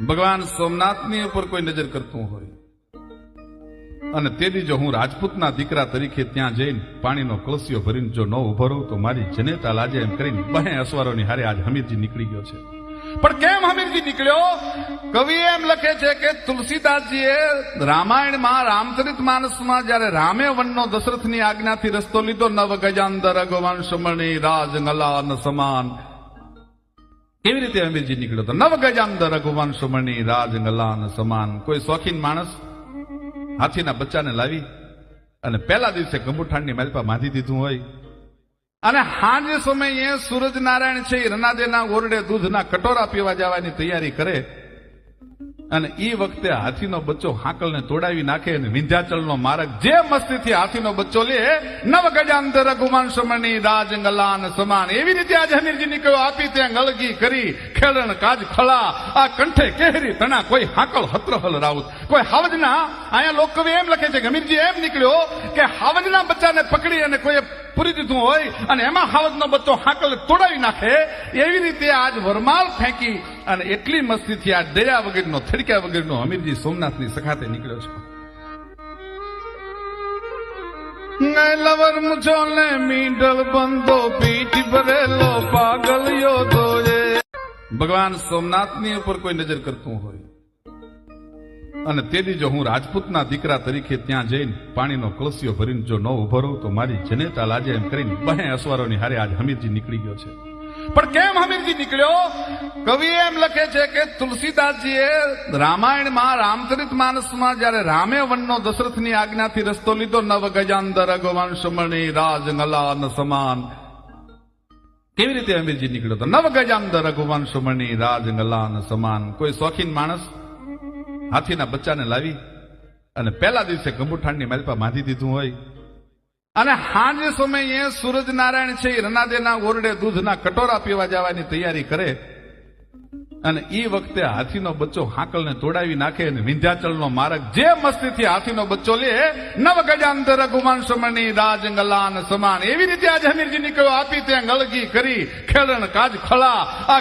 ભગવાન સોમનાથની ઉપર કોઈ નજર કરતું હોય. અને તેથી જો હું રાજપૂતના દીકરા તરીકે ત્યાં જઈને પાણીનો કળસિયો ભરીને જો ન ઊભો રહું, તો મારી જનેતા લાજે એમ કરીને બહે અસવારોની હારે આજ હમીરજી નીકળી ગયો છે. પણ કેમ હમીરજી નીકળ્યો? કવિ એમ લખે છે કે તુલસીદાસજીએ રામાયણમાં રામચરિત માનસમાં જ્યારે રામે વનનો દશરથની આજ્ઞાથી રસ્તો લીધો, નવ ગજાંતર સમણી રાજ નલાન સમાન કેવી રીતે અમીરજી નીકળ્યો તો? નવ ગજાંતર રઘુવંશમણી રાજ નલાન સમાન. કોઈ શોખીન માણસ હાથીના બચ્ચાને લાવી અને પહેલા દિવસે ગંબુઠાણની માલપા બાંધી દીધું હોય. અને હાંજે સમયે સૂરજ નારાયણ છે રનાદેના ઓરડે દૂધના કટોરા પીવા જવાની તૈયારી કરે. અને એ વખતે હાથીનો બચ્ચો હાકલને તોડાવી નાખે અને વિંધ્યાચલનો માર્ગ જે મસ્તીથી હાથીનો બચ્ચો લે નવ ગજાંતર ગુમાન સમણી રાજ ગલાન સમાન. એવી રીતે આજે હમીરજી નીકળ્યો આપી ત્યાં ગળગી કરી, ખેલણ, કાજ, ખળા, આ કંઠે, કેહરી, તણા, કોઈ હાકલ હત્રહલ, રાઉત. કોઈ હાવજના, અહીંયા લોકો એમ લખે છે કે હમીરજી એમ નીકળ્યો કે હાવજના બચ્ચાને પકડી અને કોઈએ પૂરી દીધું હોય અને એમાં હાવજનો બચ્ચો હાંકલ તોડાવી નાખે એવી રીતે આજ વરમાલ ફેંકી અને એટલી મસ્તીથી આ ડર્યા વગરનો થડક્યા વગરનો હમીરજી સોમનાથની સખાતે નીકળ્યો છે. લવર મુછો ને મીડલ બંધો પીઠ ભરેલો પાગલ યો ભગવાન સોમનાથની ઉપર કોઈ નજર કરતું હોય. અને તેથી જો હું રાજપૂતના દીકરા તરીકે ત્યાં જઈને પાણીનો કળસિયો ભરીને જો ન ઊભો રહું, તો મારી જનેતા લાજે એમ કરીને બહે અસવારોની હારે આજ હમીરજી નીકળી ગયો છે. પણ કેમ હમીરજી નીકળ્યો? કવિ એમ લખે છે કે તુલસીદાસજીએ રામાયણમાં, રામચરિત માનસમાં જયારે રામે વનનો દશરથની આજ્ઞાથી રસ્તો લીધો, નવ ગજાંતર રઘુવંશમણી રાજ નલાન સમાન. કેવી રીતે હમીરજી નીકળ્યો તો? નવ ગજાંતર રઘુવંશમણી રાજ નલાન સમાન. કોઈ શોખીન માણસ? હાથીના બચ્ચાને લાવી અને પહેલા દિવસે ગંબુઠાણની માલપા બાંધી દીધું હોય. અને હાંજે સમયે સૂરજનારાયણ છે એ રનાદેના ઓરડે દૂધના કટોરા પીવા જવાની તૈયારી કરે અને એ વખતે હાથીનો બચ્ચો હાંકલને તોડાવી નાખે અને વિંધ્યાચલનો માર્ગ જે મસ્તીથી હાથીનો બચ્ચો લે નવ ગજાંતર રઘુમાન સમણી રાજ ગલાન સમાન, એવી રીતે આજે હમીરજી નીકળ્યો આપી ત્યાં ગળગી કરી ખેડણ કાજ, ખળા, આ